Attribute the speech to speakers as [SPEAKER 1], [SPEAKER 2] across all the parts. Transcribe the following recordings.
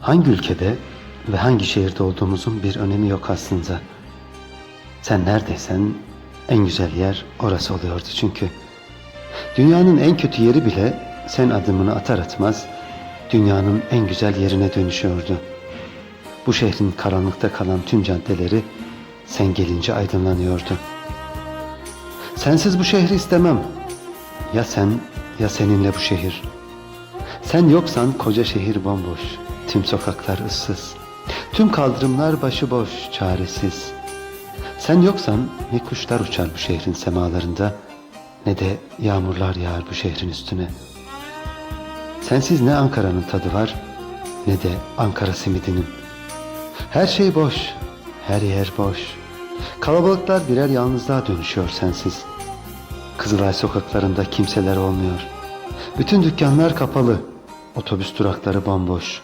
[SPEAKER 1] Hangi ülkede ve hangi şehirde olduğumuzun bir önemi yok aslında. Sen neredeysen en güzel yer orası oluyordu çünkü. Dünyanın en kötü yeri bile sen adımını atar atmaz dünyanın en güzel yerine dönüşüyordu. Bu şehrin karanlıkta kalan tüm caddeleri sen gelince aydınlanıyordu. Sensiz bu şehri istemem. Ya sen ya seninle bu şehir. Sen yoksan koca şehir bomboş. Tüm sokaklar ıssız. Tüm kaldırımlar başıboş, çaresiz. Sen yoksan ne kuşlar uçar bu şehrin semalarında ne de yağmurlar yağar bu şehrin üstüne. Sensiz ne Ankara'nın tadı var ne de Ankara simidinin. Her şey boş, her yer boş. Kalabalıklar birer yalnızlığa dönüşüyor sensiz. Kızılay sokaklarında kimseler olmuyor. Bütün dükkanlar kapalı. Otobüs durakları bomboş.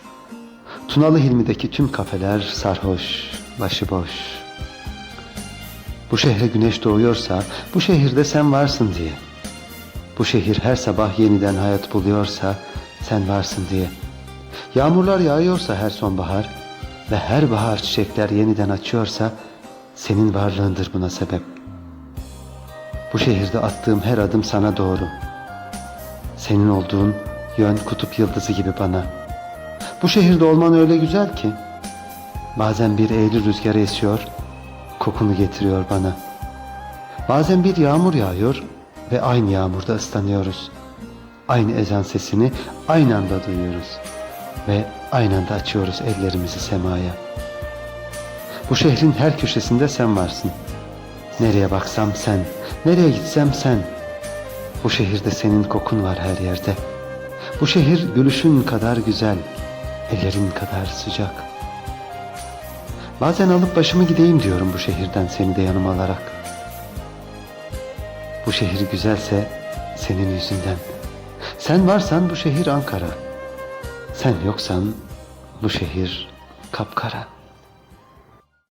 [SPEAKER 1] Tunalı Hilmi'deki tüm kafeler sarhoş, başıboş. Bu şehre güneş doğuyorsa bu şehirde sen varsın diye. Bu şehir her sabah yeniden hayat buluyorsa sen varsın diye. Yağmurlar yağıyorsa her sonbahar ve her bahar çiçekler yeniden açıyorsa senin varlığındır buna sebep. Bu şehirde attığım her adım sana doğru. Senin olduğun yön kutup yıldızı gibi bana. Bu şehirde olman öyle güzel ki. Bazen bir Eylül rüzgarı esiyor, kokunu getiriyor bana. Bazen bir yağmur yağıyor ve aynı yağmurda ıslanıyoruz. Aynı ezan sesini aynı anda duyuyoruz ve aynı anda açıyoruz ellerimizi semaya. Bu şehrin her köşesinde sen varsın. Nereye baksam sen, nereye gitsem sen. Bu şehirde senin kokun var her yerde. Bu şehir gülüşün kadar güzel, ellerin kadar sıcak. Bazen alıp başımı gideyim diyorum bu şehirden seni de yanıma alarak. Bu şehir güzelse senin yüzünden. Sen varsan bu şehir Ankara. Sen yoksan bu şehir kapkara.